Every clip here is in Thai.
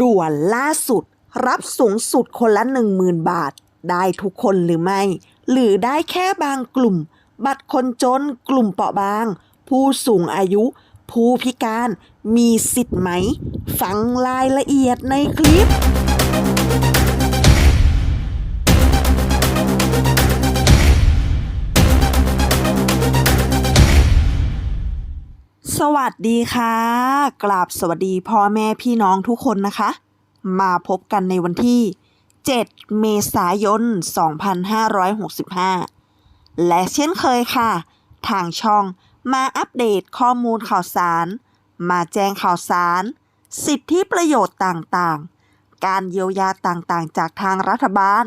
ด่วนล่าสุด รับสูงสุดคนละ 10,000 บาท ได้ทุกคนหรือไม่ หรือได้แค่บางกลุ่ม บัตรคนจนกลุ่มเปราะบาง ผู้สูงอายุ ผู้พิการมีสิทธิ์ไหม ฟังรายละเอียดในคลิป สวัสดีค่ะ กราบสวัสดีพ่อแม่พี่น้องทุกคนนะคะ มาพบกันในวันที่ 7 เมษายน 2565 และเช่นเคยค่ะ ทางช่องมาอัปเดตข้อมูลข่าวสาร มาแจ้งข่าวสาร สิทธิประโยชน์ต่างๆ การเยียวยาต่างๆ จากทางรัฐบาล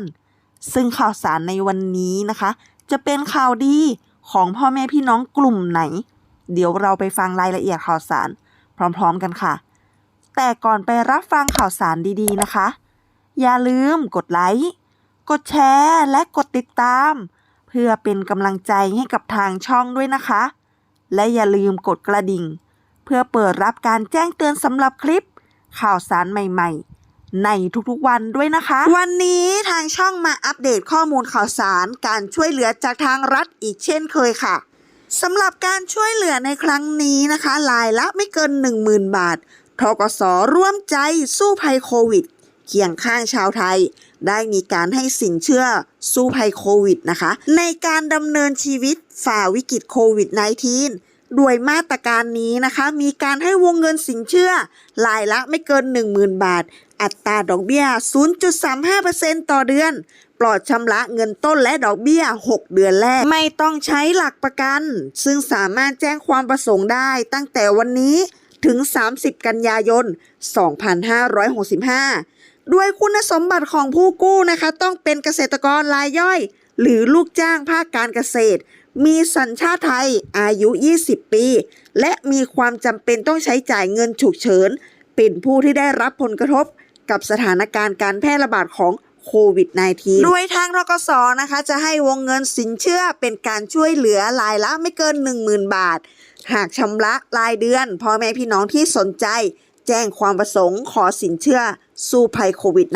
ซึ่งข่าวสารในวันนี้นะคะ จะเป็นข่าวดีของพ่อแม่พี่น้องกลุ่มไหน เดี๋ยวเราไปฟังรายละเอียดข่าวสาร พร้อมๆกันค่ะ แต่ก่อนไปรับฟังข่าวสารดีๆนะคะ อย่าลืมกดไลค์ กดแชร์ และกดติดตาม เพื่อเป็นกำลังใจให้กับทางช่องด้วยนะคะ และอย่าลืมกดกระดิ่ง เพื่อเปิดรับการแจ้งเตือนสำหรับคลิป ข่าวสารใหม่ๆในทุกๆวันด้วยนะคะ วันนี้ทางช่องมาอัปเดตข้อมูลข่าวสารการช่วยเหลือจากทางรัฐอีกเช่นเคยค่ะ สำหรับการช่วยเหลือในครั้งนี้นะคะรายละไม่เกิน 10,000 บาททกสร่วมใจสู้ภัยโควิด เคียงข้างชาวไทย ได้มีการให้สินเชื่อสู้ภัยโควิดนะคะ ในการดำเนินชีวิตฝ่าวิกฤตโควิด -19 ด้วยมาตรการนี้นะคะ มีการให้วงเงินสินเชื่อรายละไม่เกิน 10,000 บาท อัตราดอกเบี้ย 0.35%ต่อเดือน ปลอดชำระเงินต้นและดอกเบี้ย 6 เดือนแรก ไม่ต้องใช้หลักประกัน ซึ่งสามารถแจ้งความประสงค์ได้ตั้งแต่วันนี้ถึง 30 กันยายน 2565 ด้วยคุณสมบัติของผู้กู้นะคะ ต้องเป็นเกษตรกรรายย่อย หรือลูกจ้างภาคการเกษตร มีสัญชาติไทยอายุ 20 ปี และมีความจำเป็นต้องใช้จ่ายเงินฉุกเฉิน เป็นผู้ที่ได้รับผลกระทบกับสถานการณ์การแพร่ระบาดของโควิด -19 โดยทางทกสนะคะ จะให้วงเงินสินเชื่อเป็นการช่วยเหลือรายละไม่เกิน 10,000 บาท หากชำระรายเดือนพ่อแม่พี่น้องที่สนใจ แจ้งความประสงค์ขอสินเชื่อ สู้ภัยโควิด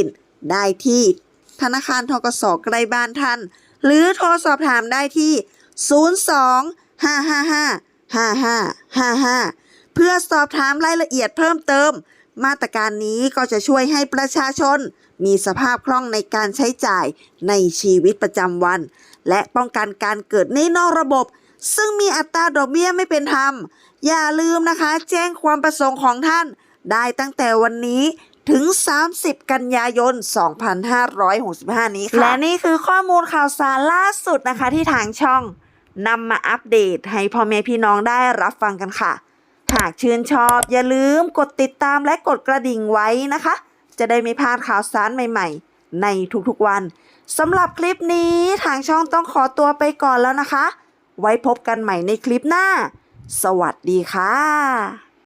-19 ได้ที่ธนาคารทกสใกล้บ้านท่าน หรือโทรสอบถามได้ที่ 02 555 5555 เพื่อสอบถามรายละเอียดเพิ่มเติม มาตรการนี้ก็จะช่วยให้ประชาชน มีสภาพคล่องในการใช้จ่ายในชีวิตประจำวัน และป้องกันการเกิดหนี้นอกระบบ ซึ่งมีอัตราดอกเบี้ยไม่เป็นธรรม อย่าลืมนะคะ แจ้งความประสงค์ของท่านได้ตั้งแต่วันนี้ ถึง 30 กันยายน 2565 นี้ค่ะ และนี่คือข้อมูลข่าวสารล่าสุดนะคะที่ทางช่องนำมาอัปเดตให้พ่อแม่พี่น้องได้รับฟังกันค่ะ หากชื่นชอบอย่าลืมกดติดตามและกดกระดิ่งไว้นะคะ จะได้ไม่พลาดข่าวสารใหม่ๆ ในทุกๆวันสำหรับคลิปนี้ทางช่องต้องขอตัวไปก่อนแล้วนะคะ ไว้พบกันใหม่ในคลิปหน้า สวัสดีค่ะ